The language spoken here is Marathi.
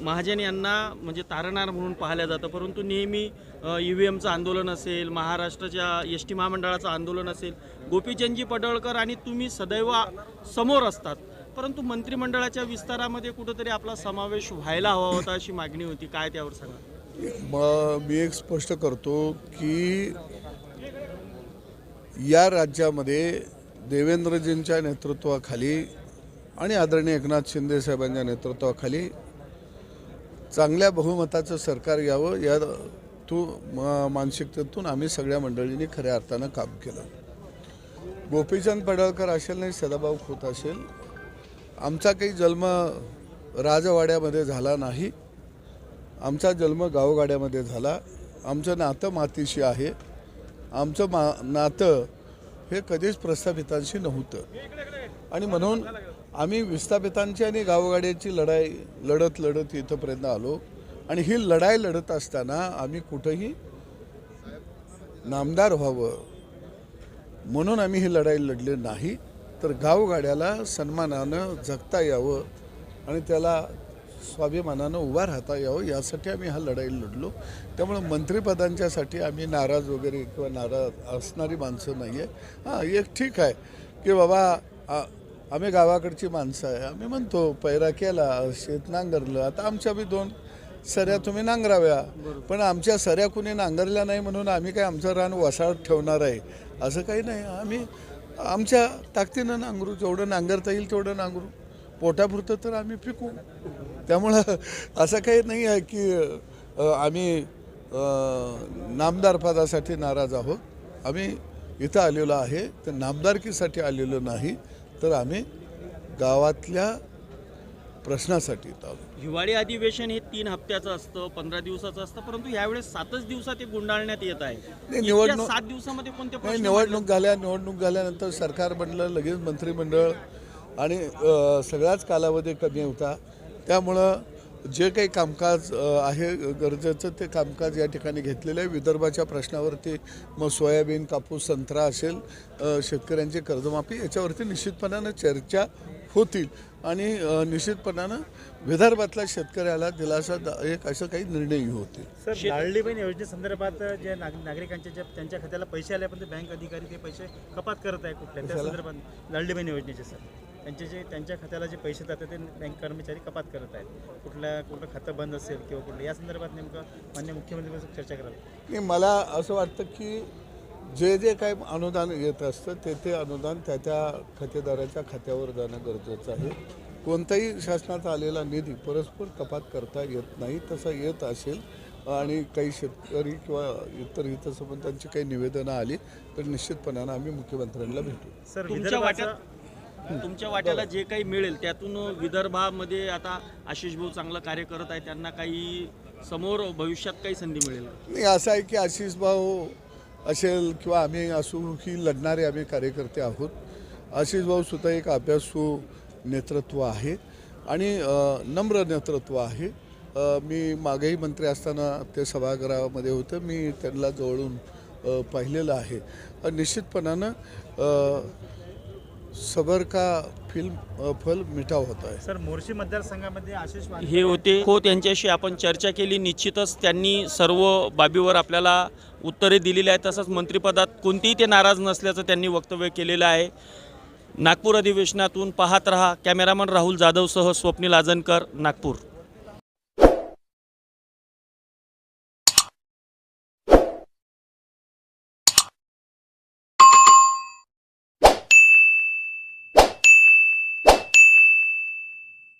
महाजन यांना म्हणजे तारणार म्हणून पाहिलं जातं. परंतु नेहमी ई व्ही एमचं आंदोलन असेल महाराष्ट्राच्या एस टी महामंडळाचं आंदोलन असेल गोपीचंदजी पडळकर आणि तुम्ही सदैव समोर असतात. परंतु मंत्रिमंडळाच्या विस्तारामध्ये कुठंतरी आपला समावेश व्हायला हवा होता अशी मागणी होती. काय त्यावर सांगा? मी एक स्पष्ट करतो की या राज्यामध्ये देवेंद्रजींच्या नेतृत्वाखाली आणि आदरणीय एकनाथ शिंदे साहेबांच्या नेतृत्वाखाली चांगल्या बहुमताचं सरकार यावं या तू म- मानसिकतेतून आम्ही सगळ्या मंडळींनी खऱ्या अर्थानं काम केलं. गोपीचंद पडळकर असेल नाही सदाभाऊ खोत असेल आमचा काही जन्म राजवाड्यामध्ये झाला नाही आमचा जन्म गावगाड्यामध्ये झाला आमचं नातं मातीशी आहे आमचं मा नातं हे कधीच प्रस्थापितांशी नव्हतं. आणि म्हणून आम्ही विस्थापितांची आणि गावगाड्याची लढाई लढत लढत इथंपर्यंत आलो. आणि ही लढाई लढत असताना आम्ही कुठंही नामदार व्हावं म्हणून आम्ही ही लढाई लढली नाही. तर गावगाड्याला सन्मानानं जगता यावं आणि त्याला स्वाभिमानानं उभा राहता यावं यासाठी आम्ही हा लढाई लढलो. त्यामुळे मंत्रिपदांच्यासाठी आम्ही नाराज वगैरे किंवा नाराज असणारी माणसं नाही आहे हां एक ठीक आहे की बाबा आम्ही गावाकडची माणसं आहे. आम्ही म्हणतो पैरा केला शेत नांगरलं. आता आमच्या बी दोन सऱ्या तुम्ही नांगराव्या. पण आमच्या सऱ्या कुणी नांगरल्या नाही म्हणून आम्ही काय आमचं रान वसाळत ठेवणार आहे? असं काही नाही. आम्ही आमच्या ताकदीनं नांगरू. जेवढं नांगरता येईल तेवढं नांगरू. पोटापुरतं तर आम्ही पिकू. त्यामुळं असं काही नाही आहे की आम्ही नामदार पदासाठी नाराज आहोत. आम्ही इथं आलेलो आहे. तर नामदारकीसाठी आलेलो नाही. तर आम्ही गावातल्या प्रश्नासाठी हिवाळी अधिवेशन हे तीन हप्त्याचं असतं पंधरा दिवसाचं असतं परंतु यावेळेस सातच दिवसात ते गुंडाळण्यात येत आहे. निवडणूक- सात दिवसामध्ये कोणते निवडणूक झाल्या निवडणूक झाल्यानंतर सरकार बनलं लगेच मंत्रिमंडळ आणि सगळाच कालावधी कमी होता. त्यामुळं जे काही कामकाज आहे गरजेचं ते कामकाज या ठिकाणी घेतलेलं आहे. विदर्भाच्या प्रश्नावरती मग सोयाबीन कापूस संत्रा असेल शेतकऱ्यांची कर्जमाफी याच्यावरती निश्चितपणानं चर्चा होतील. आणि निश्चितपणानं विदर्भातल्या शेतकऱ्याला दिलासा एक असं काही निर्णयही होतील. सर लाडली बहीण योजनेसंदर्भात जे नाग नागरिकांच्या जे त्यांच्या खात्याला पैसे आले पण ते बँक अधिकारी ते पैसे कपात करत आहे कुठल्या? त्या संदर्भात लाडली बहीण योजनेचे सर. त्यांचे जे त्यांच्या खात्याला जे पैसे जातात ते बँक कर्मचारी कपात करत आहेत. कुठल्या कुठलं खातं बंद असेल किंवा कुठलं या संदर्भात नेमकं मान्य मुख्यमंत्री चर्चा कराल? नाही मला असं वाटतं की जे जे काही अनुदान येत असतं ते ते अनुदान त्या त्या खातेदाराच्या खात्यावर जाणं गरजेचं आहे. कोणताही शासनात आलेला निधी परस्पर कपात करता येत नाही तसा येत असेल आणि काही शेतकरी किंवा इतर हितसंबंधांची काही निवेदनं आली तर निश्चितपणानं आम्ही मुख्यमंत्र्यांना भेटू. सर तुमच्या वाट्याला जे काही मिळेल त्यातून विदर्भामध्ये आता आशिष भाऊ चांगलं कार्य करत आहे त्यांना काही समोर भविष्यात काही संधी मिळेल? नाही असं आहे की आशिष भाऊ असेल किंवा आम्ही असू ही लढणारे आम्ही कार्यकर्ते आहोत. आशिष भाऊ सुद्धा एक अभ्यासू नेतृत्व आहे आणि नम्र नेतृत्व आहे. मी मागेही मंत्री असताना ते सभागृहामध्ये होतं. मी त्यांना जवळून पाहिलेलं आहे. निश्चितपणानं सबर का फिल्म फल मिठा होता आहे सर मोर्शी मतदारसंघामध्ये आशिष हे होते. हो त्यांच्याशी आपण चर्चा केली. निश्चितच त्यांनी सर्व बाबीवर आपल्याला उत्तरे दिलेली आहेत. तसंच मंत्रिपदात कोणतेही ते नाराज नसल्याचं त्यांनी वक्तव्य केलेलं आहे. नागपूर अधिवेशनातून पाहत रहा. कॅमेरामन राहुल जाधवसह स्वप्नील आजनकर नागपूर.